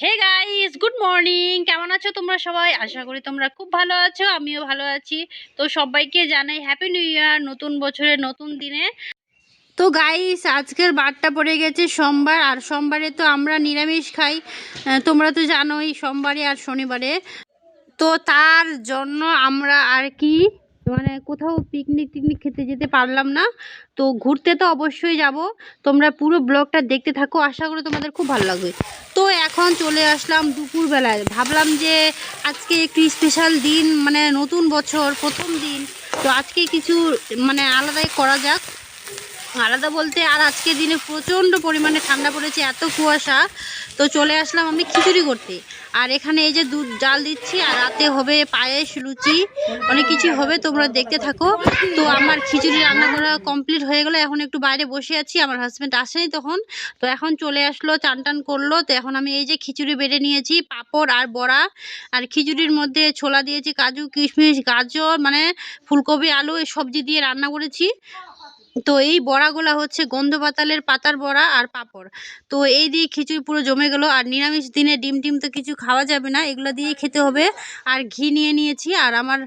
Hey guys good morning কেমন আছো তোমরা সবাই? আশা করি তোমরা খুব ভালো আছো, আমিও ভালো আছি। তো সবাইকে জানাই হ্যাপি নিউ ইয়ার নতুন বছরের নতুন দিনে। তো গাইস আজকের বারটা পড়ে গেছে সোমবার, আর সোমবারে তো আমরা নিরামিষ খাই। তোমরা তো জানোই, সোমবারে আর শনিবারে। তো তার জন্য আমরা আর কি মানে কোথাও পিকনিক টিকনিক খেতে যেতে পারলাম না। তো ঘুরতে তো অবশ্যই যাব। তোমরা পুরো ব্লগটা দেখতে থাকো। আশা করি তোমাদের খুব ভালো লাগবে। তো এখন চলে আসলাম দুপুরবেলায়। ভাবলাম যে আজকে একটি স্পেশাল দিন মানে নতুন বছর, প্রথম দিন। তো আজকে কিছু মানে আলাদাই করা যাক। আলাদা বলতে আর আজকের দিনে প্রচণ্ড পরিমাণে ঠান্ডা পড়েছে, এত কুয়াশা। তো চলে আসলাম আমি খিচুড়ি করতে। আর এখানে এই যে দুধ জাল দিচ্ছি, আর রাতে হবে পায়েস, লুচি, অনেক কিছু হবে, তোমরা দেখতে থাকো। তো আমার খিচুড়ি রান্না করা কমপ্লিট হয়ে গেলো, এখন একটু বাইরে বসে আছি, আমার হাজব্যান্ড আসেনি তখন। তো এখন চলে আসলো, চান টান করল, তো এখন আমি এই যে খিচুড়ি বেড়ে নিয়েছি, পাপড় আর বড়া। আর খিচুড়ির মধ্যে ছোলা দিয়েছি, কাজু, কিশমিশ, গাজর মানে ফুলকপি, আলু, এই সবজি দিয়ে রান্না করেছি। তো এই বড়াগুলা হচ্ছে গন্ধ পাতালের পাতার বড়া আর পাঁপড়। তো এই দিয়ে খিচুড়ি পুরো জমে গেল আর নিরামিষ দিনে ডিম টিম তো কিছু খাওয়া যাবে না, এগুলো দিয়ে খেতে হবে। আর ঘি নিয়ে নিয়েছি আর আমার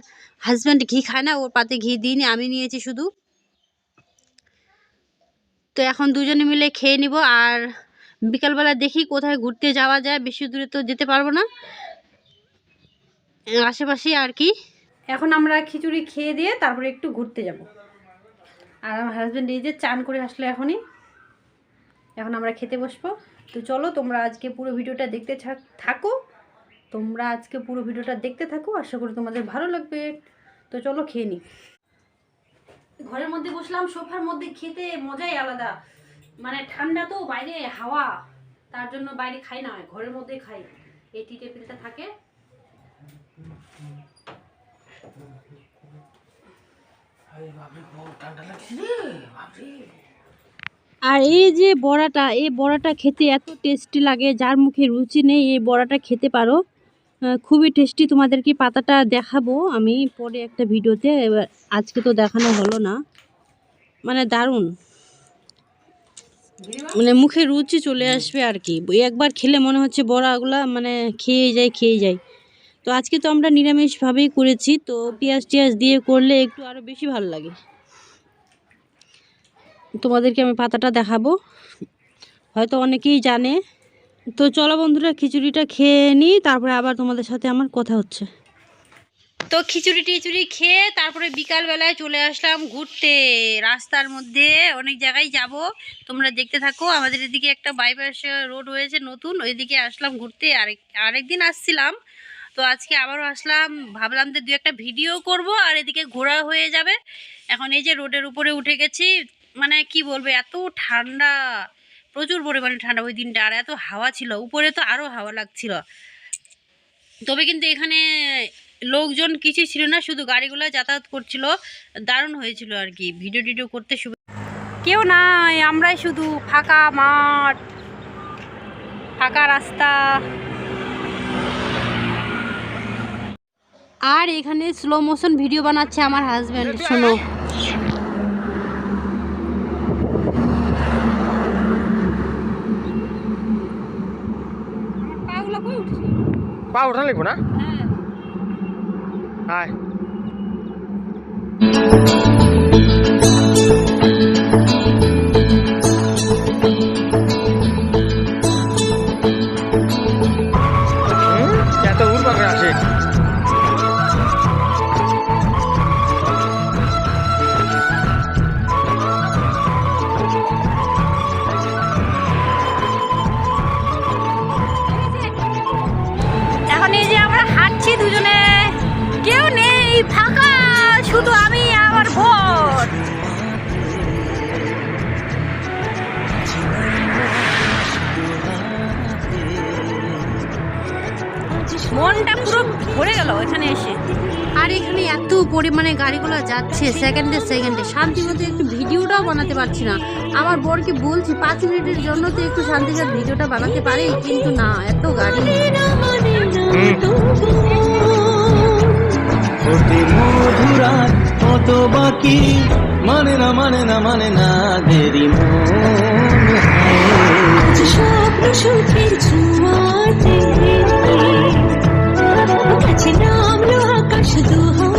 হাজব্যান্ড ঘি খায় না, ওর পাতে ঘি দিইনি আমি নিয়েছি শুধু। তো এখন দুজনে মিলে খেয়ে নিব আর বিকালবেলা দেখি কোথায় ঘুরতে যাওয়া যায়, বেশি দূরে তো যেতে পারব না। আশেপাশে আর কি। এখন আমরা খিচুড়ি খেয়ে দিয়ে তারপরে একটু ঘুরতে যাব। আর আমার হাজব্যান্ড এই যে চান করে আসলে এখনই। এখন আমরা খেতে বসবো। তো চলো, তোমরা আজকে পুরো ভিডিওটা দেখতে থাক- তোমরা আজকে পুরো ভিডিওটা দেখতে থাকো। আশা করি তোমাদের ভালো লাগবে। তো চলো, খেয়ে নিই ঘরের মধ্যে বসলাম, সোফার মধ্যে খেতে মজাই আলাদা। মানে ঠান্ডা তো, বাইরে হাওয়া। তার জন্য বাইরে খাই না, ঘরের মধ্যে খাই। এই টি টেবিলটা থাকে। আর এই যে বড়াটা এই বড়াটা খেতে এত টেস্টি লাগে যার মুখে রুচি নেই এই বড়াটা খেতে পারো। খুবই টেস্টি তোমাদেরকে পাতাটা দেখাবো আমি পরে একটা ভিডিওতে। এবার আজকে তো দেখানো হলো না। মানে দারুণ। মানে মুখে রুচি চলে আসবে আর কি। একবার খেলে মনে হচ্ছে বড়াগুলা মানে খেয়ে যায় খেয়ে যায়। তো আজকে তো আমরা নিরামিষভাবেই করেছি, তো পেঁয়াজ টিয়াজ দিয়ে করলে একটু আরও বেশি ভালো লাগে। তোমাদেরকে আমি পাতাটা দেখাবো, হয়তো অনেকেই জানে। তো চলো বন্ধুরা, খিচুড়িটা খেয়ে নিই, তারপরে আবার তোমাদের সাথে আমার কথা হচ্ছে। তো খিচুড়ি টিচুড়ি খেয়ে তারপরে বিকালবেলায় চলে আসলাম ঘুরতে। রাস্তার মধ্যে অনেক জায়গায় যাব, তোমরা দেখতে থাকো। আমাদের এদিকে একটা বাইপাস রোড হয়েছে নতুন, ওইদিকে আসলাম ঘুরতে। আরেক, আরেকদিন আসছিলাম তো আজকে আবারও আসলাম, ভাবলাম যে দু একটা ভিডিও করব আর এদিকে ঘোরা হয়ে যাবে। এখন এই যে রোডের উপরে উঠে গেছি মানে কি বলব, এত ঠান্ডা, প্রচুর পরিমাণে ঠান্ডা ওই দিনটা, আর এত হাওয়া ছিল, উপরে তো আরও হাওয়া লাগছিল। তবে কিন্তু এখানে লোকজন কিছু ছিল না, শুধু গাড়িগুলো যাতায়াত করছিল, দারুণ হয়েছিল আর কি, ভিডিও টিডিও করতে সুবিধা কেউ নাই, আমরাই শুধু ফাঁকা মাঠ, ফাঁকা রাস্তা। আর এখানে স্লো মোশন ভিডিও বানাচ্ছে আমার হাজব্যান্ড শোনো। পা না? হায়। পরিমাণে গাড়িগুলো যাচ্ছে সেকেন্ডে সেকেন্ডে শান্তি মতো একটু ভিডিওটাও বানাতে পারছি না। আমার বরকে বলছি পাঁচ মিনিটের জন্য তো একটু শান্তিকার ভিডিওটা বানাতে পারে কিন্তু না এত গাড়ি কত বাকি? মানে না মানে না মানে না দেরি সুখের আকাশ দুহা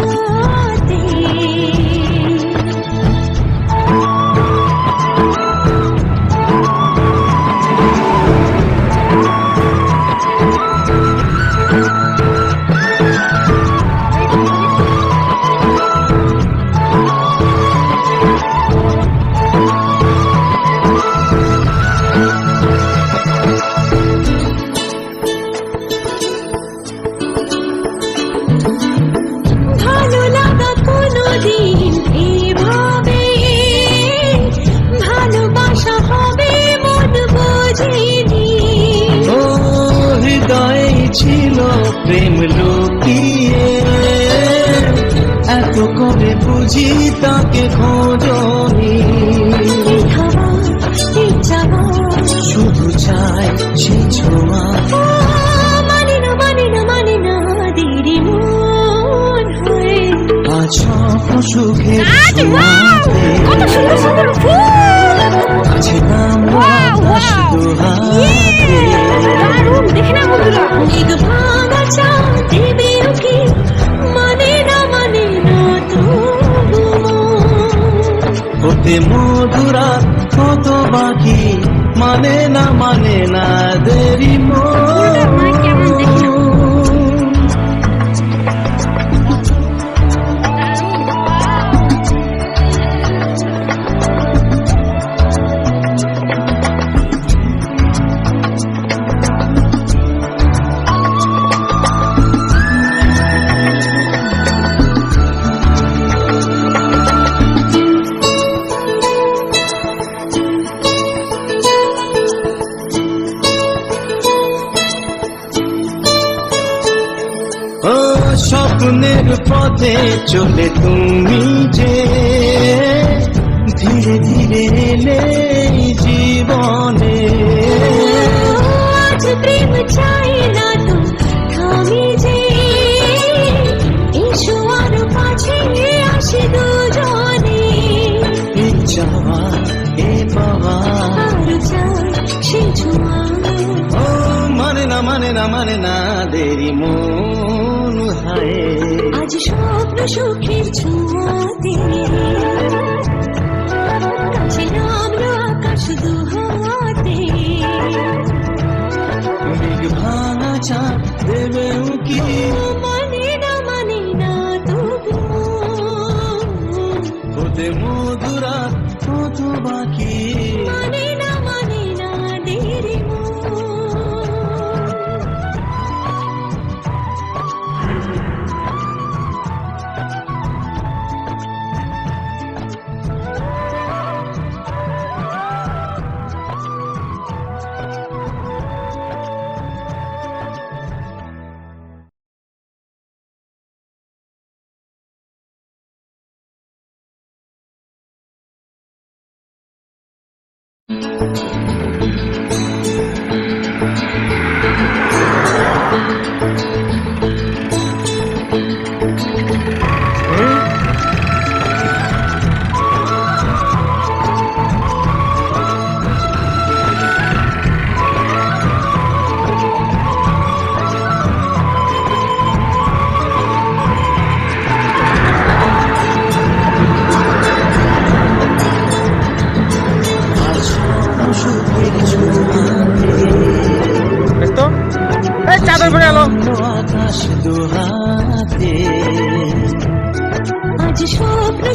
বুঝি তাকে খোঁজনি শুধু চাই সে ছোঁয়া। সুখে wow! কত সুন্দর সুন্দর ফুল! আছে নাম Wow, wow! দুহাতে দারুণ দেখে না বন্ধুরা। হতে মধুরা কত বাকি? মানে না মানে না দেরি ফুলটার পথে চলে তুমি যে ধীরে ধীরে এলে আজ স্বপ্ন সুখের ছোঁয়াতে। ছিলাম আকাশ দুহাতে। মেঘ ভাঙা চাঁদ দেবে উকি।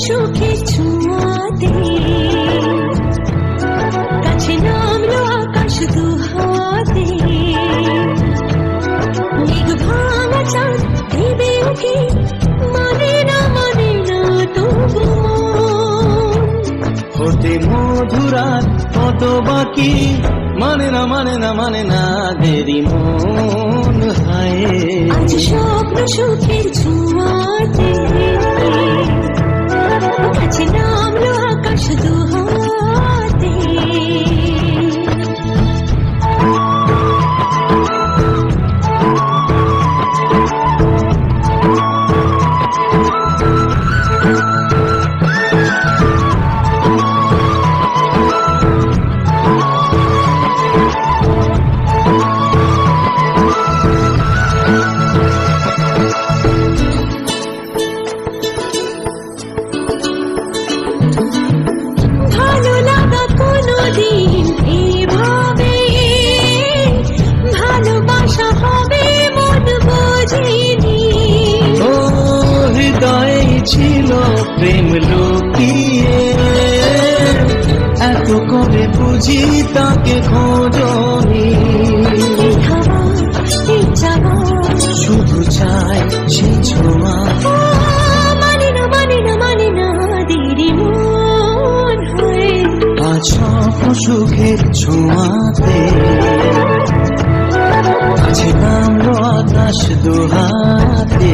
স্বপ্ন সুখে ছোঁয়াতে। কাছে নামলো আকাশ দুহাতে। মেঘ ভাঙা চাঁদ দেবে উঠে মানে না মানে না তবু হতে মধুরাত কত বাকি মানে না মানে না মানে না দেরি মন হায়। আজ স্বপ্ন সুখের ছোঁয়াতে লুকিয়ে এত করে বুঝি তাকে খোঁজনি। শুধু চাই সে ছোঁয়া। মানে না মানে না মানে না সুখের ছোঁয়াতে। আছে নামলো আকাশ দুহাতে।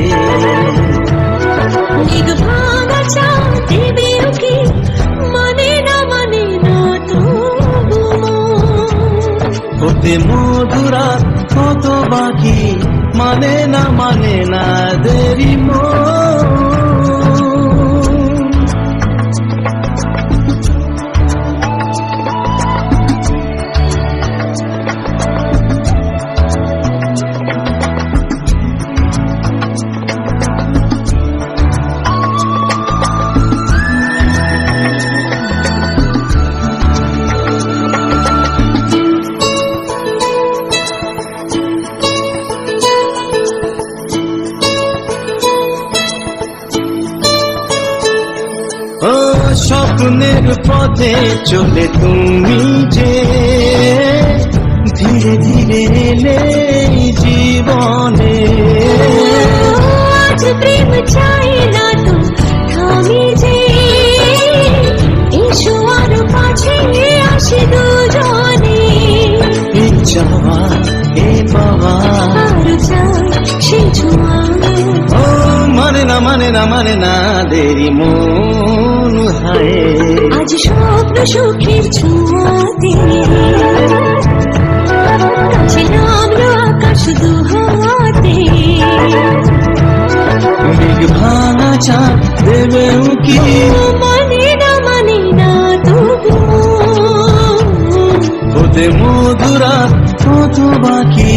হতে মধুরা কত বাকি? মানে না মানে না দেরি মন স্বপ্নের পথে চলে তুমি যে ধীরে ধীরে এলে জীবনে। আজ প্রেম চাই না তো থামি যে। এসো আর কাছে আসি দুজনে। এ পাওয়া। আর চাই সে ছোঁয়া। ও মানে না মানে না মানে না দেরি মন হায় আজ স্বপ্ন সুখের ছোঁয়াতে। কাছে নামলো আকাশ দুহাতে। মেঘ ভাঙা চাঁদ দেবে উকি। মানে না মানে না তবু হতে মধুরা কত বাকি?